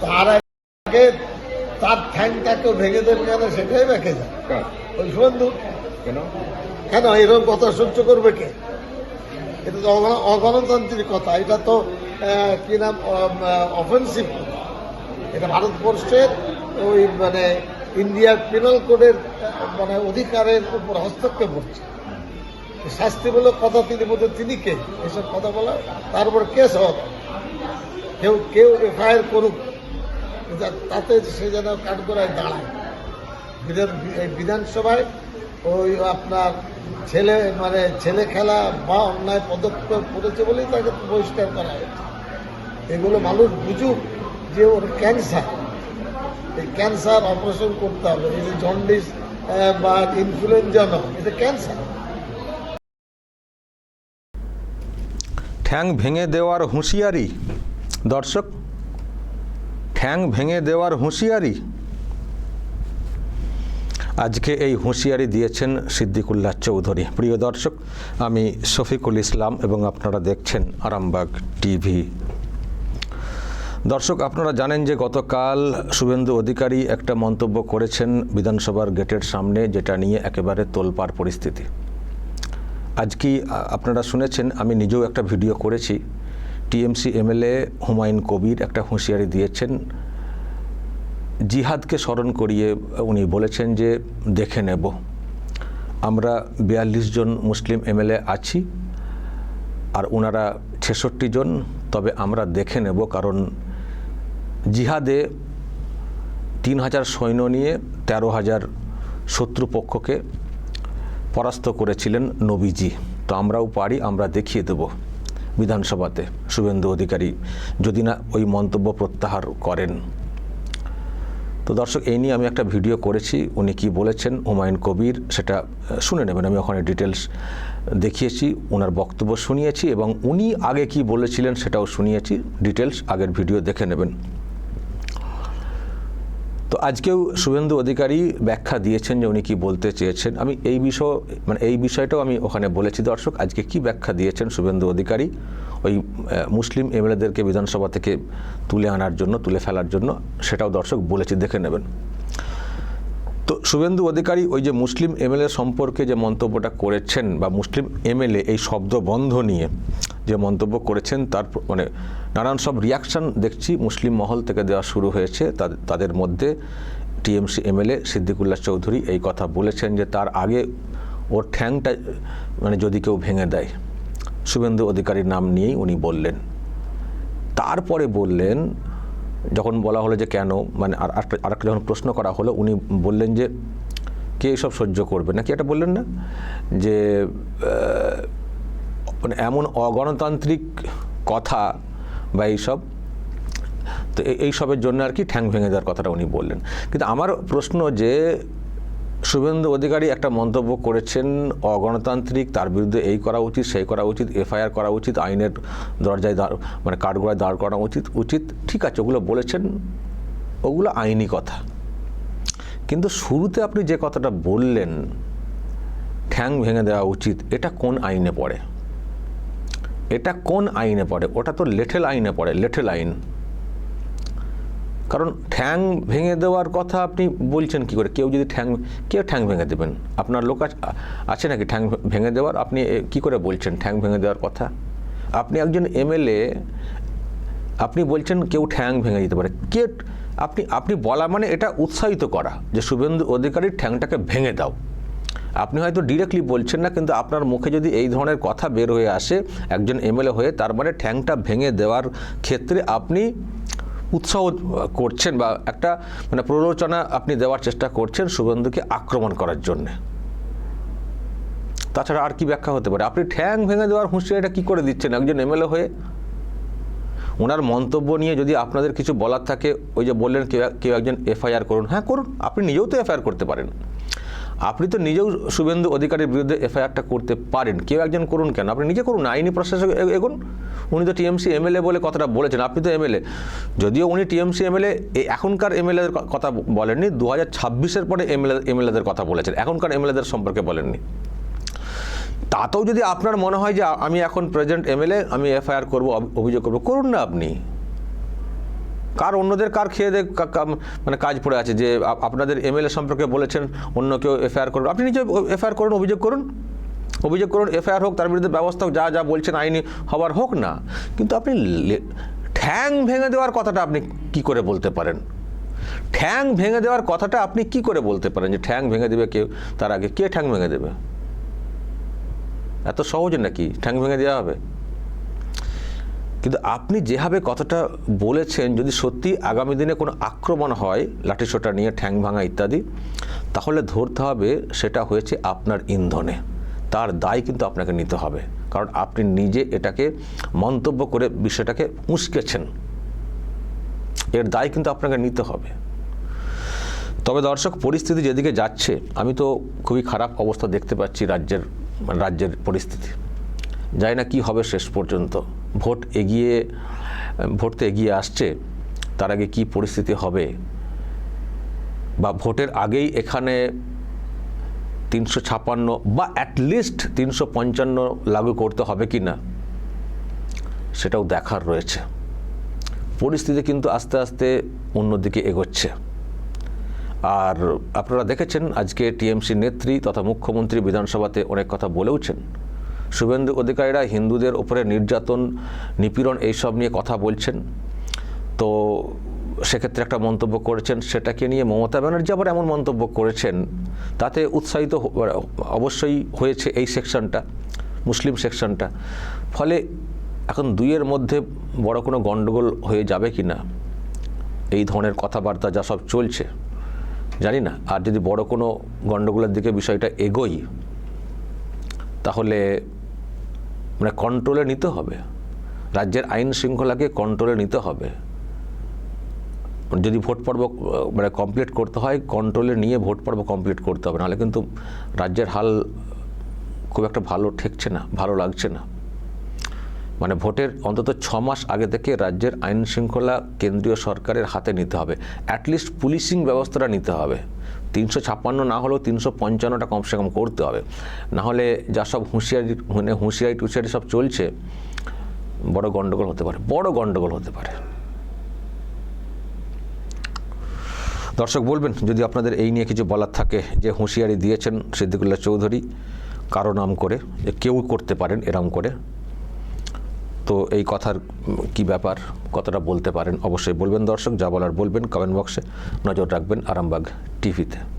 তার আগে তার ঠ্যাংটাকেও ভেঙে দেবে কেন? সেটাই বেঁকে যায়? ওই কেন? কেন? এরকম কথা সহ্য করবে কে? এটা তো অগণ- অগণতান্ত্রিক কথা। এটা তো কি নাম? অফেন্সিভ এটা ভারতবর্ষের ওই মানে ইন্ডিয়ার পিনাল কোডের মানে অধিকারের উপর হস্তক্ষেপ করছে। শাস্তিমূলক কথা তিনি বলতে তিনি কে? এসব কথা বলা তারপর কেস হোক কেউ কেউ এফআইআর করুক। তাতে সে যেন কাঠগড়ায় দাঁড়ায়। বিধান বিধানসভায় ওই আপনার ছেলে মানে ছেলে খেলা বা অন্যায় পদক্ষেপ করেছে বলেই তাকে বহিষ্কার করা হয়েছে। এগুলো মানুষ বুঝুক যে ওর ক্যান্সার। এই ক্যান্সার অপারেশন করতে হবে। এই যে জন্ডিস বা ইনফ্লুয়েঞ্জা নয় এটা ক্যান্সার। ঠ্যাং ভেঙে দেওয়ার হুঁশিয়ারি। দর্শক ঠ্যাং ভেঙে দেওয়ার হুঁশিয়ারি? আজকে এই হুঁশিয়ারি দিয়েছেন সিদ্দিকুল্লাহ চৌধুরী। প্রিয় দর্শক, আমি শফিকুল ইসলাম এবং আপনারা দেখছেন আরামবাগ টিভি। দর্শক, আপনারা জানেন যে গতকাল শুভেন্দু অধিকারী একটা মন্তব্য করেছেন বিধানসভার গেটের সামনে, যেটা নিয়ে একেবারে তোলপাড় পরিস্থিতি। আজ কি আপনারা শুনেছেন? আমি নিজেও একটা ভিডিও করেছি। টিএমসি এমএলএ হুমায়ুন কবির একটা হুঁশিয়ারি দিয়েছেন। জিহাদকে স্মরণ করিয়ে উনি বলেছেন যে, দেখে নেব। আমরা বিয়াল্লিশ জন মুসলিম এমএলএ আছি আর ওনারা ছেষট্টি জন, তবে আমরা দেখে নেব। কারণ জিহাদে তিন হাজার সৈন্য নিয়ে তেরো হাজার শত্রুপক্ষকে পরাস্ত করেছিলেন নবীজি। তো আমরাও পারি, আমরা দেখিয়ে দেব। বিধানসভাতে, শুভেন্দু অধিকারী, যদি না ওই মন্তব্য প্রত্যাহার করেন। তো দর্শক, এই নিয়ে আমি একটা ভিডিও করেছি, উনি কি বলেছেন, হুমায়ুন কবির, সেটা শুনে নেবেন, আমি ওখানে ডিটেলস দেখিয়েছি ওনার বক্তব্য শুনিয়েছি এবং উনি আগে কি বলেছিলেন সেটাও শুনিয়েছি ডিটেলস আগের ভিডিও দেখে নেবেন। তো আজকেও শুভেন্দু অধিকারী ব্যাখ্যা দিয়েছেন যে উনি কি বলতে চেয়েছেন। আমি এই বিষয় মানে এই বিষয়টাও আমি ওখানে বলেছি। দর্শক, আজকে কি ব্যাখ্যা দিয়েছেন শুভেন্দু অধিকারী? ওই মুসলিম এমএলএদেরকে বিধানসভা থেকে তুলে আনার জন্য, তুলে ফেলার জন্য, সেটাও দর্শক বলেছি, দেখে নেবেন। তো শুভেন্দু অধিকারী ওই যে মুসলিম এমএলএ সম্পর্কে যে মন্তব্যটা করেছেন বা মুসলিম এমএলএ এই শব্দ বন্ধ নিয়ে যে মন্তব্য করেছেন, তার মানে নানান সব রিয়াকশন দেখছি। মুসলিম মহল থেকে দেওয়া শুরু হয়েছে। তাদের- মধ্যে টিএমসি এমএলএ সিদ্দিকুল্লাহ চৌধুরী এই কথা বলেছেন যে তার আগে ওর ঠ্যাংটা মানে যদি কেউ ভেঙে দেয়, শুভেন্দু অধিকারীর নাম নিয়েই উনি বললেন। তারপরে বললেন যখন বলা হলো যে কেন মানে আর আরেকটা যখন প্রশ্ন করা হলো, উনি বললেন যে, কে এসব সহ্য করবে? নাকি এটা বললেন না? যে মানে এমন অগণতান্ত্রিক কথা বা এইসব, তো এই- এইসবের জন্য আর কি ঠ্যাং ভেঙে দেওয়ার কথাটা উনি বললেন। কিন্তু আমার প্রশ্ন যে শুভেন্দু অধিকারী একটা মন্তব্য করেছেন, অগণতান্ত্রিক, তার বিরুদ্ধে এই করা উচিত, সেই করা উচিত, এফআইআর করা উচিত, আইনের দরজায় দাঁড় মানে কাঠগড়ায় দাঁড় করা উচিত উচিত, ঠিক আছে, ওগুলো বলেছেন, ওগুলো আইনি কথা। কিন্তু শুরুতে আপনি যে কথাটা বললেন, ঠ্যাং ভেঙে দেওয়া উচিত, এটা কোন আইনে পড়ে? এটা কোন আইনে পড়ে? ওটা তো লেঠেল আইনে পড়ে, লেঠেল আইন। কারণ ঠ্যাং ভেঙে দেওয়ার কথা আপনি বলছেন কি করে? কেউ যদি ঠ্যাং, কেউ ঠ্যাং ভেঙে দেবেন? আপনার লোক আছ- নাকি ঠ্যাং ভেঙে দেওয়ার? আপনি কি করে বলছেন ঠ্যাং ভেঙে দেওয়ার কথা? আপনি একজন এমএলএ, আপনি বলছেন কেউ ঠ্যাং ভেঙে দিতে পারে। কে, আপনি আপনি বলা মানে এটা উৎসাহিত করা যে শুভেন্দু অধিকারীর ঠ্যাংটাকে ভেঙে দাও। আপনি হয়তো ডিরেক্টলি বলছেন না, কিন্তু আপনার মুখে যদি এই ধরনের কথা বের হয়ে আসে, একজন এমএলএ হয়ে, তার মানে ঠ্যাংটা ভেঙে দেওয়ার ক্ষেত্রে আপনি উৎসাহ করছেন বা একটা মানে প্ররোচনা আপনি দেওয়ার চেষ্টা করছেন শুভেন্দুকে আক্রমণ করার জন্যে। তাছাড়া আর কি ব্যাখ্যা হতে পারে? আপনি ঠ্যাং ভেঙে দেওয়ার হুঁশিয়ারিটা কী করে দিচ্ছেন একজন এমএলএ হয়ে? ওনার মন্তব্য নিয়ে যদি আপনাদের কিছু বলার থাকে, ওই যে বললেন কেউ কেউ একজন এফআইআর করুন। হ্যাঁ করুন। আপনি নিজেও তো এফআইআর করতে পারেন। আপনি তো নিজেও শুভেন্দু অধিকারীর বিরুদ্ধে এফআইআরটা করতে পারেন। কেউ একজন করুন কেন? আপনি নিজে করুন আইনি প্রশাসক এগুন। উনি তো টিএমসি এমএলএ বলে কথাটা বলেছেন, আপনি তো এমএলএ। যদিও উনি টিএমসি এমএলএ এখনকার এমএলএদের কথা বলেননি দু হাজার ছাব্বিশের পরে এমএলএ এমএলএদের কথা বলেছেন, এখনকার এমএলএদের সম্পর্কে বলেননি। তাতেও যদি আপনার মনে হয় যে আমি এখন প্রেজেন্ট এমএলএ, আমি এফআইআর করব অভিযোগ করব, করুন না আপনি। কার অন্যদের কার খেয়ে দে মানে কাজ পড়ে আছে? যে আপ- আপনাদের এমএলএ সম্পর্কে বলেছেন অন্য কেউ এফআইআর করুন আপনি নিজে এফআইআর করুন অভিযোগ করুন। অভিযোগ করুন এফআইআর হোক তার বিরুদ্ধে ব্যবস্থা হোক, যা যা বলছেন আইনি হবার হোক না। কিন্তু আপনি ঠ্যাং ভেঙে দেওয়ার কথাটা আপনি কি করে বলতে পারেন? ঠ্যাং ভেঙে দেওয়ার কথাটা আপনি কি করে বলতে পারেন যে ঠ্যাং ভেঙে দেবে কেউ? তার আগে কে ঠ্যাং ভেঙে দেবে? এত সহজ নাকি? ঠ্যাং ভেঙে দেওয়া হবে? কিন্তু আপনি যেভাবে কথাটা বলেছেন, যদি সত্যি আগামী দিনে কোনো আক্রমণ হয় লাঠিসোটা নিয়ে, ঠ্যাং ভাঙা ইত্যাদি, তাহলে ধরতে হবে সেটা হয়েছে আপনার ইন্ধনে। তার দায় কিন্তু আপনাকে নিতে হবে। কারণ আপনি নিজে এটাকে মন্তব্য করে বিষয়টাকে উস্কেছেন এর দায় কিন্তু আপনাকে নিতে হবে। তবে দর্শক, পরিস্থিতি যেদিকে যাচ্ছে, আমি তো খুবই খারাপ অবস্থা দেখতে পাচ্ছি রাজ্যের মানে রাজ্যের পরিস্থিতি। জানি না কি হবে শেষ পর্যন্ত। ভোট এগিয়ে, ভোট তো এগিয়ে আসছে, তার আগে কি পরিস্থিতি হবে? বা ভোটের আগেই এখানে তিনশো ছাপান্ন বা অ্যাটলিস্ট তিনশো পঞ্চান্ন লাগু করতে হবে কি না? সেটাও দেখার রয়েছে। পরিস্থিতি কিন্তু আস্তে আস্তে অন্যদিকে এগোচ্ছে। আর আপনারা দেখেছেন আজকে টিএমসি নেত্রী তথা মুখ্যমন্ত্রী বিধানসভাতে অনেক কথা বলেওছেন। শুভেন্দু অধিকারীরা হিন্দুদের ওপরে নির্যাতন, নিপীড়ন এইসব নিয়ে কথা বলছেন। তো সেক্ষেত্রে একটা মন্তব্য করেছেন, সেটাকে নিয়ে মমতা ব্যানার্জি আবার এমন মন্তব্য করেছেন, তাতে উৎসাহিত অবশ্যই হয়েছে এই সেকশনটা, মুসলিম সেকশনটা। ফলে এখন দুইয়ের মধ্যে বড় কোনো গণ্ডগোল হয়ে যাবে কি না, এই ধরনের কথাবার্তা যা সব চলছে, জানি না। আর যদি বড় কোনো গণ্ডগোলের দিকে বিষয়টা এগোই, তাহলে মানে কন্ট্রোলে নিতে হবে। রাজ্যের আইন শৃঙ্খলাকে কন্ট্রোলে নিতে হবে। যদি ভোট পর্ব মানে কমপ্লিট করতে হয় কন্ট্রোলে নিয়ে ভোট পর্ব কমপ্লিট করতে হবে। নাহলে কিন্তু রাজ্যের হাল খুব একটা ভালো ঠেকছে না, ভালো লাগছে না। মানে ভোটের অন্তত ছ মাস আগে থেকে রাজ্যের আইন শৃঙ্খলা কেন্দ্রীয় সরকারের হাতে নিতে হবে। অ্যাটলিস্ট পুলিশিং ব্যবস্থাটা নিতে হবে। তিনশো ছাপ্পান্ন না হলেও তিনশো পঞ্চান্নটা কমসে কম করতে হবে। না হলে যা সব হুঁশিয়ারি মানে হুঁশিয়ারি টুশিয়ারি সব চলছে, বড় গণ্ডগোল হতে পারে, বড় গণ্ডগোল হতে পারে। দর্শক বলবেন, যদি আপনাদের এই নিয়ে কিছু বলার থাকে, যে হুঁশিয়ারি দিয়েছেন সিদ্দিকুল্লাহ চৌধুরী, কারও নাম করে, যে কেউ করতে পারেন এরম করে তো এই কথার কি ব্যাপার? কতটা বলতে পারেন? অবশ্যই বলবেন দর্শক, যা বলার বলবেন কমেন্ট বক্সে নজর রাখবেন আরামবাগ টিভিতে।